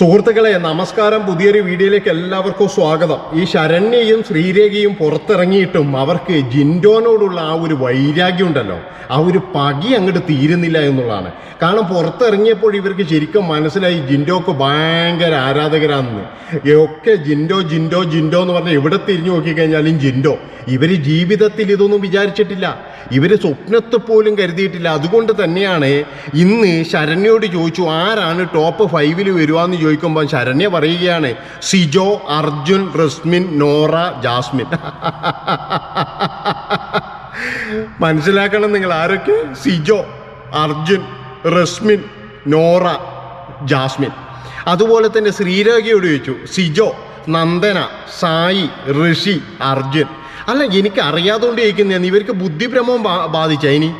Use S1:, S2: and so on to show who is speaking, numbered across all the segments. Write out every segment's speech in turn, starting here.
S1: സുഹൃത്തുക്കളെ നമസ്കാരം. പുതിയൊരു വീഡിയോയിലേക്ക് എല്ലാവർക്കും സ്വാഗതം. ഈ ശരണ്യയും ശ്രീരേഖയും പുറത്തിറങ്ങിയിട്ടും അവർക്ക് ജിൻഡോനോടുള്ള ആ ഒരു വൈരാഗ്യം ഉണ്ടല്ലോ ആ ഒരു പകി അങ്ങോട്ട് തീരുന്നില്ല എന്നുള്ളതാണ്. കാരണം പുറത്തിറങ്ങിയപ്പോൾ ഇവർക്ക് ശരിക്കും മനസ്സിലായി ജിൻഡോക്ക് ഭയങ്കര ആരാധകരാണെന്ന്. ഒക്കെ ജിൻഡോ ജിൻഡോ ജിൻഡോ എന്ന് പറഞ്ഞാൽ എവിടെ തിരിഞ്ഞു നോക്കിക്കഴിഞ്ഞാലും ജിൻഡോ. ഇവർ ജീവിതത്തിൽ ഇതൊന്നും വിചാരിച്ചിട്ടില്ല. ഇവർ സ്വപ്നത്തെ പോലും കരുതിയിട്ടില്ല. അതുകൊണ്ട് തന്നെയാണ് ഇന്ന് ശരണ്യോട് ചോദിച്ചു ആരാണ് ടോപ്പ് ഫൈവിൽ വരുവാന്ന് ചോദിക്കുമ്പോൾ ശരണ്യ പറയുകയാണ് സിജോ അർജുൻ റസ്മിൻ നോറ ജാസ്മിൻ. മനസ്സിലാക്കണം നിങ്ങൾ ആരൊക്കെ? Sijo Arjun Rasmin Nora Jasmine. അതുപോലെ തന്നെ ശ്രീരേഖയോട് ചോദിച്ചു സിജോ നന്ദന സായി ഋഷി അർജുൻ. അല്ല എനിക്ക് അറിയാതുകൊണ്ട് ചോദിക്കുന്നതാണ് ഇവർക്ക് ബുദ്ധിഭ്രമവും ബാ ബാധിച്ച ഇനി?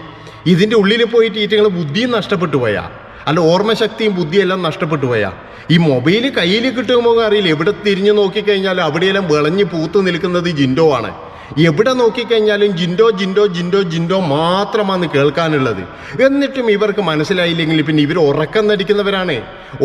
S1: ഇതിന്റെ ഉള്ളിൽ പോയിട്ട് ഈറ്റങ്ങൾ ബുദ്ധിയും നഷ്ടപ്പെട്ടു പോയാ? അല്ല ഓർമ്മശക്തിയും ബുദ്ധിയെല്ലാം നഷ്ടപ്പെട്ടു പോയാ. ഈ മൊബൈൽ കയ്യിൽ കിട്ടുമ്പോൾ അറിയില്ല. എവിടെ തിരിഞ്ഞു നോക്കിക്കഴിഞ്ഞാലും അവിടെയെല്ലാം വിളഞ്ഞ് പൂത്ത് നിൽക്കുന്നത് ജിൻഡോ ആണ്. എവിടെ നോക്കിക്കഴിഞ്ഞാലും ജിൻഡോ ജിൻഡോ ജിൻഡോ ജിൻഡോ മാത്രമാണ് കേൾക്കാനുള്ളത്. എന്നിട്ടും ഇവർക്ക് മനസ്സിലായില്ലെങ്കിൽ പിന്നെ ഇവർ ഉറക്കം നടിക്കുന്നവരാണ്.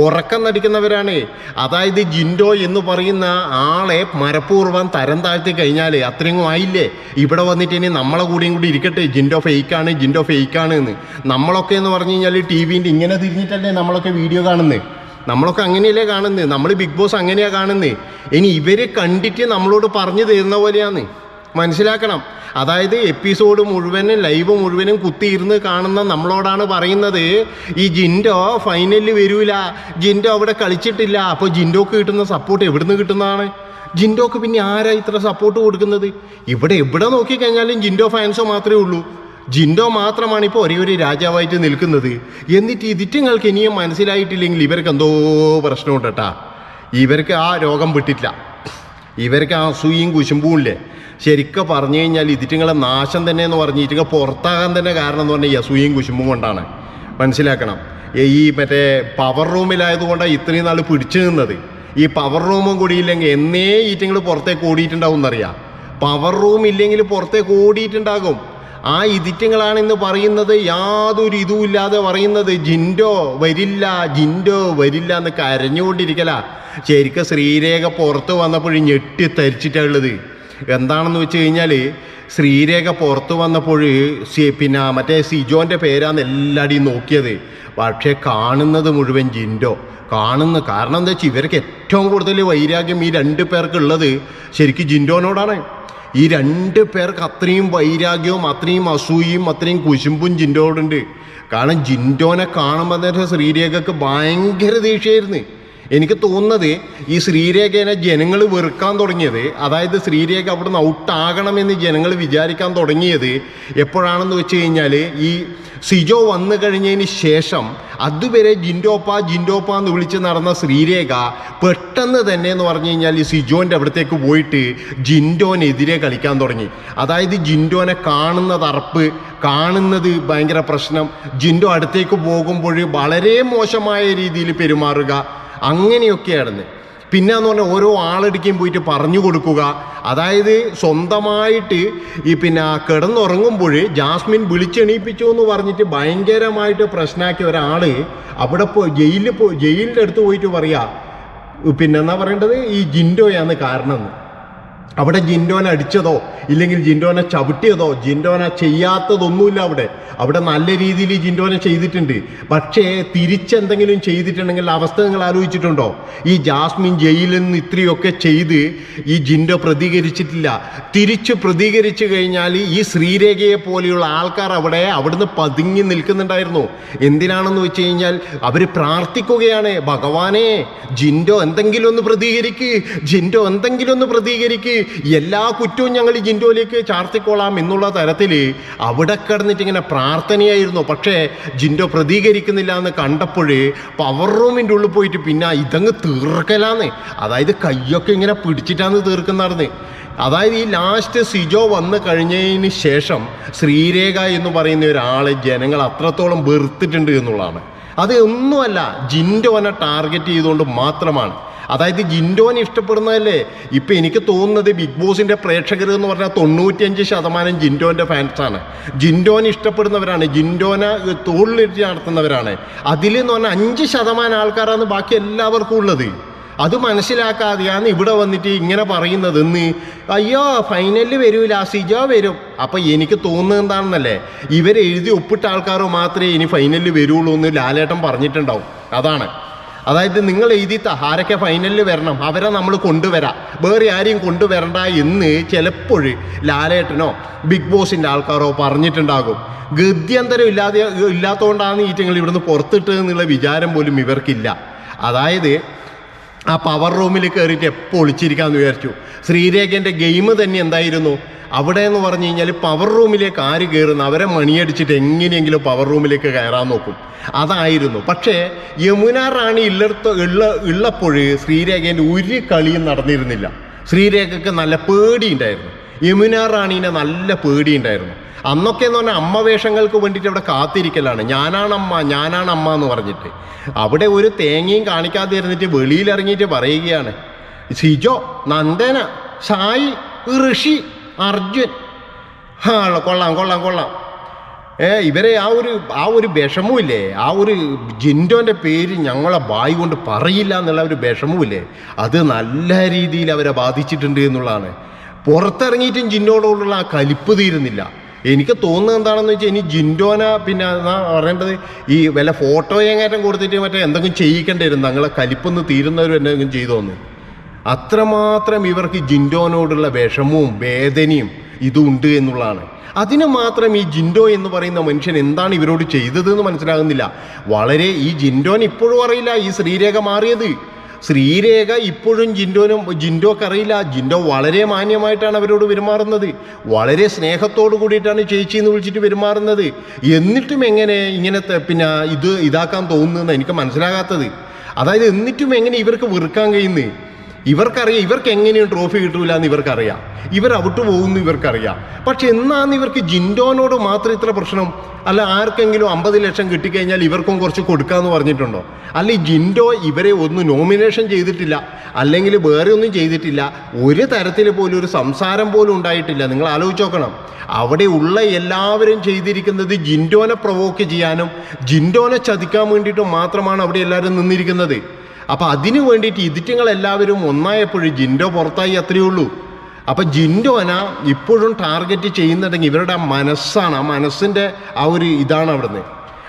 S1: ഉറക്കം നടിക്കുന്നവരാണ്. അതായത് ജിൻഡോ എന്ന് പറയുന്ന ആളെ മനഃപൂർവം തരം താഴ്ത്തി കഴിഞ്ഞാൽ അത്രയും ആയില്ലേ? ഇവിടെ വന്നിട്ട് ഇനി നമ്മളെ കൂടിയും കൂടി ഇരിക്കട്ടെ. ജിൻഡോ ഫേക്കാണ് ജിൻഡോ ഫേക്കാണ് എന്ന് നമ്മളൊക്കെ എന്ന് പറഞ്ഞു കഴിഞ്ഞാൽ ടി വിന്റെ ഇങ്ങനെ തിരിഞ്ഞിട്ടല്ലേ നമ്മളൊക്കെ വീഡിയോ കാണുന്നത് നമ്മളൊക്കെ അങ്ങനെയല്ലേ കാണുന്നത് നമ്മൾ ബിഗ് ബോസ് അങ്ങനെയാണ് കാണുന്നത് ഇനി ഇവർ കണ്ടിട്ട് നമ്മളോട് പറഞ്ഞു തരുന്ന പോലെയാണ്. മനസ്സിലാക്കണം. അതായത് എപ്പിസോഡ് മുഴുവനും ലൈവ് മുഴുവനും കുത്തിയിരുന്ന് കാണുന്ന നമ്മളോടാണ് പറയുന്നത് ഈ ജിൻഡോ ഫൈനലിൽ വരൂല. ജിൻഡോ അവിടെ കളിച്ചിട്ടില്ല. അപ്പോൾ ജിൻഡോക്ക് കിട്ടുന്ന സപ്പോർട്ട് എവിടുന്ന് കിട്ടുന്നതാണ്? ജിൻഡോക്ക് പിന്നെ ആരാ ഇത്ര സപ്പോർട്ട് കൊടുക്കുന്നത്? ഇവിടെ എവിടെ നോക്കിക്കഴിഞ്ഞാലും ജിൻഡോ ഫാൻസോ മാത്രമേ ഉള്ളൂ. ജിൻഡോ മാത്രമാണ് ഇപ്പോൾ ഒരേ ഒരു രാജാവായിട്ട് നിൽക്കുന്നത്. എന്നിട്ട് ഇതിറ്റങ്ങൾക്ക് ഇനിയും മനസ്സിലായിട്ടില്ലെങ്കിൽ ഇവർക്ക് എന്തോ പ്രശ്നമുണ്ട് കേട്ടാ ഇവർക്ക് ആ രോഗം വിട്ടിട്ടില്ല. ഇവർക്ക് അസൂയും കുശുമ്പും ഇല്ലേ? ശരിക്കും പറഞ്ഞു കഴിഞ്ഞാൽ ഇതിറ്റുങ്ങളെ നാശം തന്നെ എന്ന് പറഞ്ഞിട്ട് പുറത്താകാൻ തന്നെ കാരണം എന്ന് പറഞ്ഞാൽ ഈ അസൂയും കുശുമ്പും കൊണ്ടാണ്. മനസ്സിലാക്കണം. ഈ- ഈ മറ്റേ പവർ റൂമിലായതുകൊണ്ടാണ് ഇത്രയും നാൾ പിടിച്ചു നിന്നത്. ഈ പവർ റൂമും കൂടിയില്ലെങ്കിൽ എന്നേ ഈറ്റങ്ങൾ പുറത്തേക്ക് ഓടിയിട്ടുണ്ടാവും എന്നറിയാം. പവർ റൂം ഇല്ലെങ്കിൽ പുറത്തേക്ക് ഓടിയിട്ടുണ്ടാകും. ആ ഇതിറ്റങ്ങളാണ് ഇന്ന് പറയുന്നത്. യാതൊരു ഇതുമില്ലാതെ പറയുന്നത്. ജിൻഡോ വരില്ല ജിൻഡോ വരില്ല എന്ന് കരഞ്ഞുകൊണ്ടിരിക്കല. ശരിക്കും ശ്രീരേഖ പുറത്ത് വന്നപ്പോൾ ഞെട്ടി തരിച്ചിട്ടുള്ളത് എന്താണെന്ന് വെച്ച് കഴിഞ്ഞാൽ ശ്രീരേഖ പുറത്ത് വന്നപ്പോൾ പിന്നെ മറ്റേ സിജോന്റെ പേരാന്ന് എല്ലാടിയും നോക്കിയത്. പക്ഷേ കാണുന്നത് മുഴുവൻ ജിൻഡോ. കാണുന്നു കാരണം എന്താ വെച്ചാൽ ഇവർക്ക് ഏറ്റവും കൂടുതൽ വൈരാഗ്യം ഈ രണ്ട് പേർക്കുള്ളത് ശരിക്കും ജിൻഡോനോടാണ്. ഈ രണ്ട് പേർക്ക് അത്രയും വൈരാഗ്യവും അത്രയും അസൂയയും അത്രയും കുശുമ്പും ജിൻഡോടുണ്ട്. കാരണം ജിൻഡോനെ കാണുമ്പോൾ തന്നെ ശ്രീരേഖക്ക് ഭയങ്കര ദേഷ്യമായിരുന്നു എനിക്ക് തോന്നുന്നത് ഈ ശ്രീരേഖേനെ ജനങ്ങൾ വെറുക്കാൻ തുടങ്ങിയത് അതായത് ശ്രീരേഖ അവിടുന്ന് ഔട്ടാകണമെന്ന് ജനങ്ങൾ വിചാരിക്കാൻ തുടങ്ങിയത് എപ്പോഴാണെന്ന് വെച്ച് കഴിഞ്ഞാൽ ഈ സിജോ വന്നു കഴിഞ്ഞതിന് ശേഷം അതുവരെ ജിൻഡോപ്പ ജിൻഡോപ്പ എന്ന് വിളിച്ച് നടന്ന ശ്രീരേഖ പെട്ടെന്ന് തന്നെ എന്ന് പറഞ്ഞു കഴിഞ്ഞാൽ ഈ സിജോന്റെ അവിടത്തേക്ക് പോയിട്ട് ജിൻഡോനെതിരെ കളിക്കാൻ തുടങ്ങി. അതായത് ജിൻഡോനെ കാണുന്ന തറപ്പ് കാണുന്നത് ഭയങ്കര പ്രശ്നം. ജിൻഡോ അടുത്തേക്ക് പോകുമ്പോൾ വളരെ മോശമായ രീതിയിൽ പെരുമാറുക അങ്ങനെയൊക്കെയായിരുന്നു. പിന്നെ എന്ന് പറഞ്ഞാൽ ഓരോ ആളടിക്കും പോയിട്ട് പറഞ്ഞു കൊടുക്കുക. അതായത് സ്വന്തമായിട്ട് ഈ പിന്നെ കിടന്നുറങ്ങുമ്പോൾ ജാസ്മിൻ വിളിച്ചെണീപ്പിച്ചു എന്ന് പറഞ്ഞിട്ട് ഭയങ്കരമായിട്ട് പ്രശ്നമാക്കിയ ഒരാൾ അവിടെ പോ ജയിലിൽ പോ ജയിലിന്റെ അടുത്ത് പോയിട്ട് പറയുക പിന്നെ എന്നാ പറയേണ്ടത്? ഈ ജിൻഡോയാണ് കാരണം അവിടെ ജിൻഡോനെ അടിച്ചതോ ഇല്ലെങ്കിൽ ജിൻഡോനെ ചവിട്ടിയതോ ജി-ൻഡോനെ ചെയ്യാത്തതൊന്നുമില്ല അവിടെ. അവിടെ നല്ല രീതിയിൽ ജിൻഡോനെ ചെയ്തിട്ടുണ്ട്. പക്ഷേ തിരിച്ചെന്തെങ്കിലും ചെയ്തിട്ടുണ്ടെങ്കിൽ അവസ്ഥ നിങ്ങൾ ആലോചിച്ചിട്ടുണ്ടോ? ഈ ജാസ്മിൻ ജയിലിൽ നിന്ന് ഇത്രയൊക്കെ ചെയ്ത് ഈ ജിൻഡോ പ്രതികരിച്ചിട്ടില്ല. തിരിച്ച് പ്രതികരിച്ചു കഴിഞ്ഞാൽ ഈ ശ്രീരേഖയെ പോലെയുള്ള ആൾക്കാർ അവിടെ അവിടുന്ന് പതുങ്ങി നിൽക്കുന്നുണ്ടായിരുന്നു. എന്തിനാണെന്ന് വെച്ച് കഴിഞ്ഞാൽ അവർ പ്രാർത്ഥിക്കുകയാണ് ഭഗവാനെ ജിൻഡോ എന്തെങ്കിലും ഒന്ന് പ്രതികരിക്ക് ജിൻഡോ എന്തെങ്കിലും ഒന്ന് പ്രതികരിക്ക്. എല്ലാ കുറ്റവും ഞങ്ങൾ ജിൻഡോയിലേക്ക് ചാർത്തിക്കോളാം എന്നുള്ള തരത്തിൽ അവിടെ കിടന്നിട്ട് ഇങ്ങനെ പ്രാർത്ഥനയായിരുന്നു. പക്ഷേ ജിൻഡോ പ്രതികരിക്കുന്നില്ല എന്ന് കണ്ടപ്പോൾ പവർ റൂമിന്റെ ഉള്ളിൽ പോയിട്ട് പിന്നെ ഇതങ്ങ് തീർക്കലാന്ന്. അതായത് കയ്യൊക്കെ ഇങ്ങനെ പിടിച്ചിട്ടാണ് തീർക്കുന്നതാണ് അതായത് ഈ ലാസ്റ്റ് സിജോ വന്നു കഴിഞ്ഞതിന് ശേഷം ശ്രീരേഖ എന്ന് പറയുന്ന ഒരാളെ ജനങ്ങൾ അത്രത്തോളം വെറുത്തിട്ടുണ്ട് എന്നുള്ളതാണ്. അത് ഒന്നുമല്ല ജിൻഡോനെ ടാർഗറ്റ് ചെയ്തുകൊണ്ട് മാത്രമാണ്. അതായത് ജിൻഡോനെ ഇഷ്ടപ്പെടുന്നതല്ലേ? ഇപ്പം എനിക്ക് തോന്നുന്നത് ബിഗ് ബോസിന്റെ പ്രേക്ഷകർ എന്ന് പറഞ്ഞാൽ തൊണ്ണൂറ്റിയഞ്ച് ശതമാനം ജിൻഡോന്റെ ഫാൻസാണ് ജിൻഡോനെ ഇഷ്ടപ്പെടുന്നവരാണ്. ജിൻഡോനെ തോളിലിട്ട് നടത്തുന്നവരാണ്. അതിൽ എന്ന് പറഞ്ഞാൽ അഞ്ച് ശതമാനം ആൾക്കാരാണ് ബാക്കി എല്ലാവർക്കും ഉള്ളത്. അത് മനസ്സിലാക്കാതെയാണ് ഇവിടെ വന്നിട്ട് ഇങ്ങനെ പറയുന്നത് എന്ന് അയ്യോ ഫൈനലിൽ വരൂല സിജോ വരും. അപ്പം എനിക്ക് തോന്നുന്നത് എന്താണെന്നല്ലേ? ഇവരെഴുതി ഒപ്പിട്ട ആൾക്കാരോ മാത്രമേ ഇനി ഫൈനലിൽ വരുള്ളൂ എന്ന് ലാലേട്ടൻ പറഞ്ഞിട്ടുണ്ടാവും. അതാണ്. അതായത് നിങ്ങൾ എഴുതിത്ത ആരൊക്കെ ഫൈനലിൽ വരണം അവരെ നമ്മൾ കൊണ്ടുവരാം. വേറെ ആരെയും കൊണ്ടുവരണ്ട എന്ന് ചിലപ്പോൾ ലാലേട്ടനോ ബിഗ് ബോസിന്റെ ആൾക്കാരോ പറഞ്ഞിട്ടുണ്ടാകും. ഗദ്യന്തരം ഇല്ലാതെ ഇല്ലാത്തതുകൊണ്ടാണ് ഈറ്റങ്ങൾ ഇവിടുന്ന് പുറത്തിട്ടെന്നുള്ള വിചാരം പോലും ഇവർക്കില്ല. അതായത് ആ പവർ റൂമിൽ കയറിയിട്ട് എപ്പോൾ ഒളിച്ചിരിക്കാമെന്ന് വിചാരിച്ചു. ശ്രീരേഖന്റെ ഗെയിം തന്നെ എന്തായിരുന്നു? അവിടെ എന്ന് പറഞ്ഞു കഴിഞ്ഞാൽ പവർ റൂമിലേക്ക് ആര് കയറുന്ന അവരെ മണിയടിച്ചിട്ട് എങ്ങനെയെങ്കിലും പവർ റൂമിലേക്ക് കയറാൻ നോക്കും. അതായിരുന്നു. പക്ഷേ യമുന റാണി ഇല്ലടത്ത് ഉള്ള ഉള്ളപ്പോൾ ശ്രീരേഖേന്റെ ഒരു കളിയും നടന്നിരുന്നില്ല. ശ്രീരേഖയ്ക്ക് നല്ല പേടിയുണ്ടായിരുന്നു യമുന റാണീനെ നല്ല പേടിയുണ്ടായിരുന്നു അന്നൊക്കെ എന്ന് പറഞ്ഞാൽ അമ്മ വേഷങ്ങൾക്ക് വേണ്ടിയിട്ട് അവിടെ കാത്തിരിക്കലാണ്. ഞാനാണ് അമ്മ ഞാനാണ് അമ്മ എന്ന് പറഞ്ഞിട്ട്. അവിടെ ഒരു തേങ്ങയും കാണിക്കാതെ ഇരുന്നിട്ട് വെളിയിൽ ഇറങ്ങിയിട്ട് പറയുകയാണ്. സിജോ നന്ദന സായി ഋഷി അർജുൻ. ആ കൊള്ളാം കൊള്ളാം കൊള്ളാം. ഏ ഇവരെ ആ ഒരു ആ ഒരു വിഷമവുമില്ലേ? ആ ഒരു ജിൻഡോന്റെ പേര് ഞങ്ങളെ ബായി കൊണ്ട് പറയില്ല എന്നുള്ള ഒരു വിഷമവുമില്ലേ? അത് നല്ല രീതിയിൽ അവരെ ബാധിച്ചിട്ടുണ്ട് എന്നുള്ളതാണ്. പുറത്തിറങ്ങിയിട്ടും ജിൻഡോടോടുള്ള ആ കലിപ്പ് തീരുന്നില്ല. എനിക്ക് തോന്നുന്നത് എന്താണെന്ന് വെച്ചാൽ ഇനി ജിൻഡോന പിന്നെ പറയേണ്ടത് ഈ വല്ല ഫോട്ടോ എങ്ങാറ്റം കൊടുത്തിട്ട് മറ്റേ എന്തെങ്കിലും ചെയ്യിക്കേണ്ടി വരും. ഞങ്ങളെ കലിപ്പൊന്ന് തീരുന്നവർ എന്തെങ്കിലും ചെയ്തോന്ന്. അത്രമാത്രം ഇവർക്ക് ജിൻഡോനോടുള്ള വിഷമവും വേദനയും ഇതുണ്ട് എന്നുള്ളതാണ്. അതിന് മാത്രം ഈ ജിൻഡോ എന്ന് പറയുന്ന മനുഷ്യൻ എന്താണ് ഇവരോട് ചെയ്തത് എന്ന് മനസ്സിലാകുന്നില്ല. വളരെ ഈ ജിൻഡോൻ ഇപ്പോഴും അറിയില്ല ഈ ശ്രീരേഖ മാറിയത്. ശ്രീരേഖ ഇപ്പോഴും ജിൻഡോനും ജിൻഡോക്ക് അറിയില്ല. ജിൻഡോ വളരെ മാന്യമായിട്ടാണ് അവരോട് പെരുമാറുന്നത്. വളരെ സ്നേഹത്തോടു കൂടിയിട്ടാണ് ചേച്ചി എന്ന് വിളിച്ചിട്ട് പെരുമാറുന്നത്. എന്നിട്ടും എങ്ങനെ ഇങ്ങനത്തെ പിന്നെ ഇത് ഇതാക്കാൻ തോന്നുന്നതെന്ന് എനിക്ക് മനസ്സിലാകാത്തത്. അതായത് എന്നിട്ടും എങ്ങനെ ഇവർക്ക് വെറുക്കാൻ കഴിയുന്നത് ഇവർക്കറിയാം ഇവർക്ക് എങ്ങനെയും ട്രോഫി കിട്ടൂല എന്ന് ഇവർക്കറിയാം. ഇവർ ഔട്ട് പോകുന്നു ഇവർക്കറിയാം. പക്ഷെ എന്നാന്ന് ഇവർക്ക് ജിൻഡോനോട് മാത്രം ഇത്ര പ്രശ്നം? അല്ല ആർക്കെങ്കിലും അമ്പത് ലക്ഷം കിട്ടിക്കഴിഞ്ഞാൽ ഇവർക്കും കുറച്ച് കൊടുക്കാമെന്ന് പറഞ്ഞിട്ടുണ്ടോ? അല്ല ജിൻഡോ ഇവരെ ഒന്ന് നോമിനേഷൻ ചെയ്തിട്ടില്ല. അല്ലെങ്കിൽ വേറെ ഒന്നും ചെയ്തിട്ടില്ല. ഒരു തരത്തിൽ പോലും ഒരു സംസാരം പോലും ഉണ്ടായിട്ടില്ല. നിങ്ങൾ ആലോചിച്ച് നോക്കണം. അവിടെ ഉള്ള എല്ലാവരും ചെയ്തിരിക്കുന്നത് ജിൻഡോനെ പ്രൊവോക്ക് ചെയ്യാനും ജിൻഡോനെ ചതിക്കാൻ വേണ്ടിയിട്ടും മാത്രമാണ് അവിടെ എല്ലാവരും നിന്നിരിക്കുന്നത്. അപ്പം അതിനു വേണ്ടിയിട്ട് ഇതിറ്റങ്ങൾ എല്ലാവരും ഒന്നായപ്പോഴും ജിൻഡോ പുറത്തായി അത്രയേ ഉള്ളൂ. അപ്പം ജിൻഡോന ഇപ്പോഴും ടാർഗറ്റ് ചെയ്യുന്നുണ്ടെങ്കിൽ ഇവരുടെ മനസ്സാണ് ആ മനസ്സിന്റെ ആ ഒരു ഇതാണ് അവിടുന്ന്.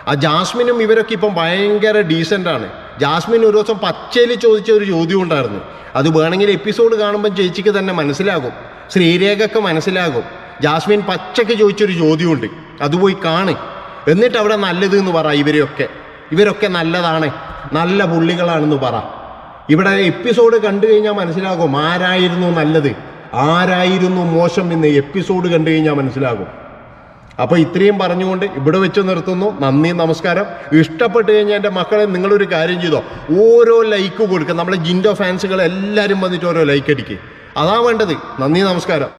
S1: ആ ജാസ്മിനും ഇവരൊക്കെ ഇപ്പം ഭയങ്കര ഡീസന്റാണ് ജാസ്മിൻ ഒരു ദിവസം പച്ചയിൽ ചോദിച്ച ഒരു ചോദ്യം ഉണ്ടായിരുന്നു. അത് വേണമെങ്കിൽ എപ്പിസോഡ് കാണുമ്പോൾ ചേച്ചിക്ക് തന്നെ മനസ്സിലാകും. ശ്രീരേഖക്ക് മനസ്സിലാകും. ജാസ്മിൻ പച്ചയ്ക്ക് ചോദിച്ചൊരു ചോദ്യമുണ്ട്. അത് പോയി കാണ്. എന്നിട്ട് അവിടെ നല്ലത് എന്ന് പറ ഇവരെയൊക്കെ. ഇവരൊക്കെ നല്ലതാണ് നല്ല പുള്ളികളാണെന്ന് പറ. ഇവിടെ എപ്പിസോഡ് കണ്ടു കഴിഞ്ഞാൽ മനസ്സിലാകും ആരായിരുന്നു നല്ലത് ആരായിരുന്നു മോശം എന്ന് എപ്പിസോഡ് കണ്ടു കഴിഞ്ഞാൽ മനസ്സിലാകും. അപ്പോൾ ഇത്രയും പറഞ്ഞുകൊണ്ട് ഇവിടെ വെച്ച് നിർത്തുന്നു. നന്ദി നമസ്കാരം. ഇഷ്ടപ്പെട്ട് കഴിഞ്ഞാൽ എന്റെ മക്കളെ നിങ്ങളൊരു കാര്യം ചെയ്തോ. ഓരോ ലൈക്ക് കൊടുക്കുക നമ്മളെ ജിൻഡോ ഫാൻസുകൾ എല്ലാവരും വന്നിട്ട് ഓരോ ലൈക്ക് അടിക്കുക അതാ വേണ്ടത്. നന്ദി നമസ്കാരം.